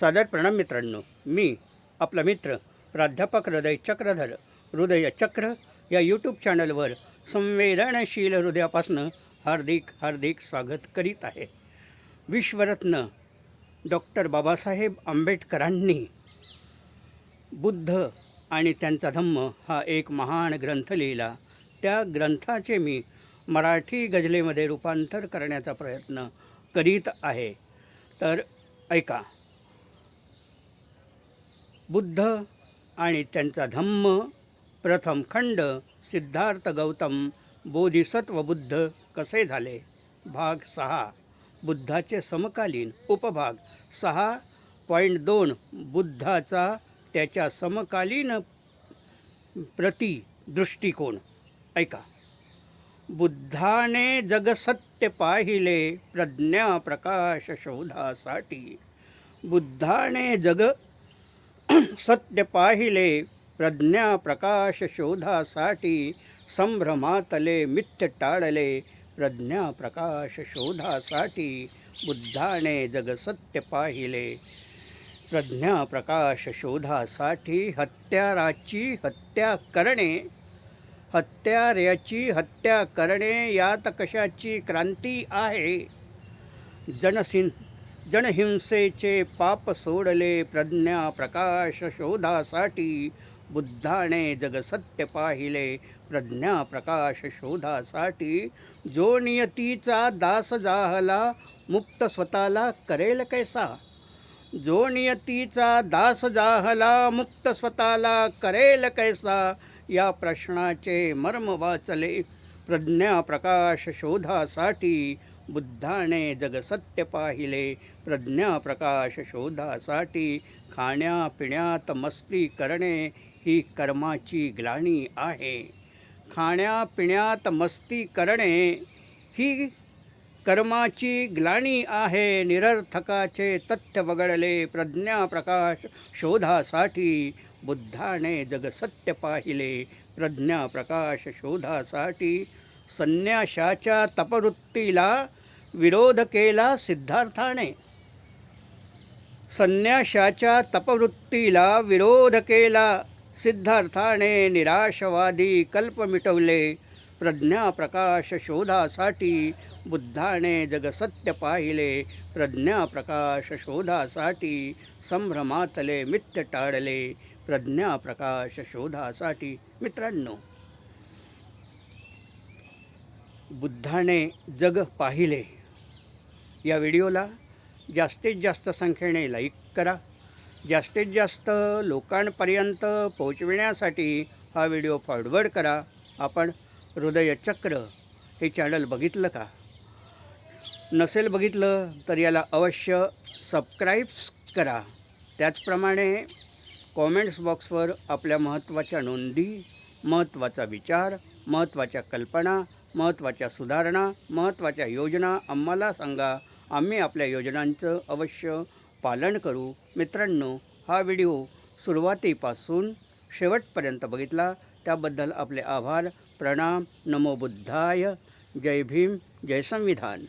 सादर प्रणाम मित्रांनो. मी आपला मित्र प्राध्यापक हृदय चक्रधर हृदय चक्र या यूट्यूब चॅनलवर संवेदनशील हृदयापासनं हार्दिक हार्दिक स्वागत करीत आहे. विश्वरत्न डॉक्टर बाबासाहेब आंबेडकरांनी बुद्ध आणि त्यांचा धम्म हा एक महान ग्रंथ लिहिला. त्या ग्रंथाचे मी मराठी गजलेमध्ये रूपांतर करण्याचा प्रयत्न करीत आहे. तर ऐका बुद्ध आणि त्यांचा धम्म प्रथम खंड सिद्धार्थ गौतम बोधिसत्व बुद्ध कसे झाले? भाग सहा. बुद्धाचे समकालीन उपभाग. सहा पॉईंट दोन. बुद्धाचा त्याच्या समकालीन प्रति दृष्टिकोन. ऐका. बुद्धाने जगसत्य पाहिले प्रज्ञा प्रकाश शोधासाठी. बुद्धाने जग सत्य पाहिले प्रज्ञा प्रकाश शोधासाठी संभ्रमातले मिथ्य टाळले प्रज्ञा प्रकाश शोधासाठी बुद्धाने जग सत्य पाहिले प्रज्ञा प्रकाश शोधासाठी हत्याराची हत्या करणे हत्याऱ्याची हत्या करणे यात कशाची क्रांती आहे? जनसिं जनहिंसेचे पाप सोडले प्रज्ञा प्रकाश शोधासाठी. बुद्धाने जगसत्य पाहिले प्रज्ञा प्रकाश शोधासाठी. जो नियतीचा दास जाहला मुक्त स्वतःला करेल कैसा? जो नियतीचा दास जाहला मुक्त स्वतःला करेल कैसा? या प्रश्नाचे मर्म वाचले प्रज्ञा प्रकाश शोधासाठी. बुद्धाने जगसत्य पाहिले प्रज्ञा प्रकाश शोधासाठी खाण्यापिण्यात मस्ती करणे ही कर्माची ग्लानी आहे. खाण्यापिण्यात मस्ती करणे ही कर्माची ग्लानी आहे. निरर्थकाचे तथ्य वगळले प्रज्ञा प्रकाश शोधासाठी बुद्धाने जगसत्य पाहिले प्रज्ञा प्रकाश शोधासाठी संन्याशाच्या तपवृत्तीला विरोध केला सिद्धार्थाने. संन्याशाच्या तपवृत्तीला विरोध केला सिद्धार्थाने निराशवादी कल्प मिटवले. प्रज्ञा प्रकाश शोधासाठी बुद्धाने जगसत्य पाहिले. प्रज्ञा प्रकाश शोधासाठी संभ्रमातले मिथ्य टाळले. प्रज्ञा प्रकाश शोधासाठी मित्रांनो बुद्धाने जग पाहिले. या व्हिडिओला जास्तीत जास्त संख्येने लाईक करा. जास्तीत जास्त लोकांपर्यंत पोहोचविण्यासाठी हा व्हिडिओ फॉरवर्ड करा. आपण हृदयचक्र हे चॅनल बघितलं का? नसेल बघितलं तर याला अवश्य सबस्क्राईब्स करा. त्याचप्रमाणे कॉमेंट्स बॉक्सवर आपल्या महत्त्वाच्या नोंदी महत्त्वाचा विचार महत्त्वाच्या कल्पना महत्त्वाच्या सुधारणा महत्त्वाच्या योजना आम्हाला सांगा. आम्ही आपल्या योजनांचं अवश्य पालन करू. मित्रांनो हा व्हिडिओ सुरुवातीपासून शेवटपर्यंत बघितला. त्याबद्दल आपले आभार. प्रणाम. नमो बुद्धाय. जय भीम. जय संविधान.